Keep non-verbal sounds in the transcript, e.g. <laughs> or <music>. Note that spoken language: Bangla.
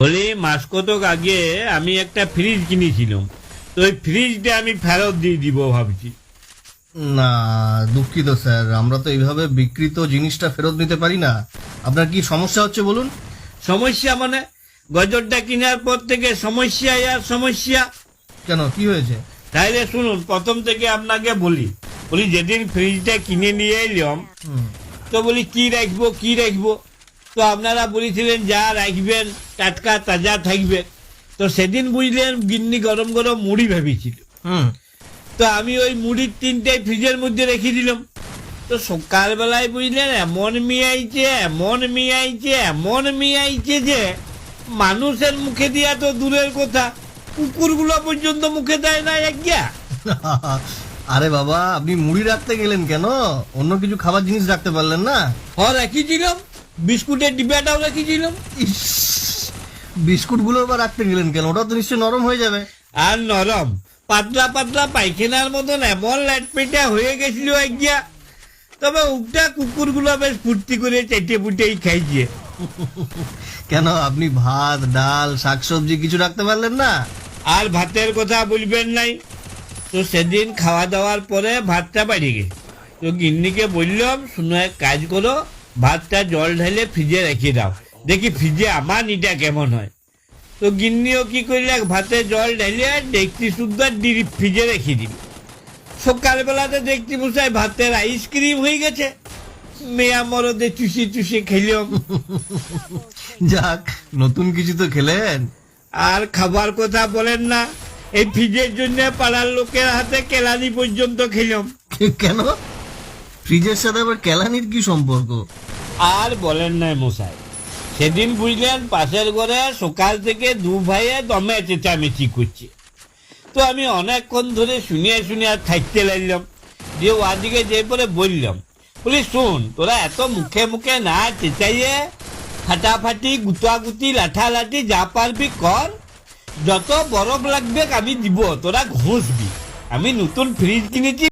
বলি মাস কতক আগে আমি একটা ফ্রিজ কিনেছিলাম। তো ওই ফ্রিজটা আমি ফেরত দিয়ে দিব ভাবছি। না দুঃখিত স্যার আমরা তো এইভাবে বিকৃত জিনিসটা ফেরত নিতে পারি না। আপনার কি সমস্যা হচ্ছে বলুন? সমস্যা মানে গজরটা কেনার পর থেকে সমস্যা আর সমস্যা। কেন কি হয়েছে? তাইলে শুনুন প্রথম থেকে আপনাকে বলি। বলি যেদিন ফ্রিজটা কিনে নিয়ে এলাম তো বলি কি রাখব কি রাখব? তো আপনারা বলেছিলেন যা রাখবেন টাটকা তাজা থাকবে। তো সেদিন বুঝলেন গিন্নি গরম গরম মুড়ি ভেবেছিল। তো আমি ওই মুড়ির তিনটে ফ্রিজের মধ্যে রেখে দিলাম। তো সকালবেলায় বুঝলেন এমন মিয়াইছে এমন মিয়াইছে এমন মিয়াইছে যে মানুষের মুখে দিয়া তো দূরের কথা কুকুরগুলো পর্যন্ত মুখে দেয় না একগিয়া <laughs> আরে বাবা আপনি মুড়ি রাখতে গেলেন কেন? অন্য কিছু খাবার জিনিস রাখতে পারলেন না। হ রেখেছিলাম। বিস্কুটের ডিব্বাটাও রেখেছিলাম। বিস্কুটগুলো আবার রাখতে গেলেন কেন? ওটা তো নিশ্চয়ই নরম হয়ে যাবে। আর নরম। পাতলা পাতলা পায়খানার মতন এমন ল্যাটপেটা হয়ে গেছিল একগিয়া তবে উকটা কুকুরগুলো বেশ ফুর্তি করে চেটে পুটেই খাইছে। কেন? আপনি ভাত ডাল শাকসবজি কিছু রাখতে পারলেন না? আর ভাতের কথা বলবেন নাই। তো সেদিন খাওয়া দাওয়ার পরে ভাতটা বাড়ি গে তো গিন্নিকে বললাম শুনো এক কাজ করো ভাতটা জল ঢেলে ফ্রিজে রেখে দাও। দেখি ফ্রিজে আমার নিটা কেমন হয়। তো গিন্নিও কি করলে ভাতে জল ঢেলে দেখছি সুন্দর ডিপ ফ্রিজে রেখে দিল সকালবেলাতে দেখছি মশাই ভাতের আইসক্রিম হয়ে গেছে। মেয়া মরদে চুষি চুষি খেলাম যাক নতুন কিছু তো খেলেন। আর খাবার কথা বলেন না এই ফ্রিজের জন্য পাড়ার লোকের হাতে কেলানি পর্যন্ত খেলাম কেন? ফ্রিজের সাথে আবার কেলানির কি সম্পর্ক? আর বলেন না মশাই। সেদিন বুঝলেন পাশের ঘরে সকাল থেকে দু ভাইয়ে দমে চেঁচামেচি করছে। তো আমি অনেকক্ষণ ধরে শুনিয়ে শুনিয়ে থাকতে লাগলাম। দিয়ে ওদিকে যে পরে বললাম, বলি, শোন, তোরা এত মুখে মুখে না চেঁচাইয়ে ফাটাফাটি, গুতাগুতি, লাঠালাঠি যা পারবি কর। যত বরফ লাগবে আমি দিব, তোরা ঘষবি। আমি নতুন ফ্রিজ কিনেছি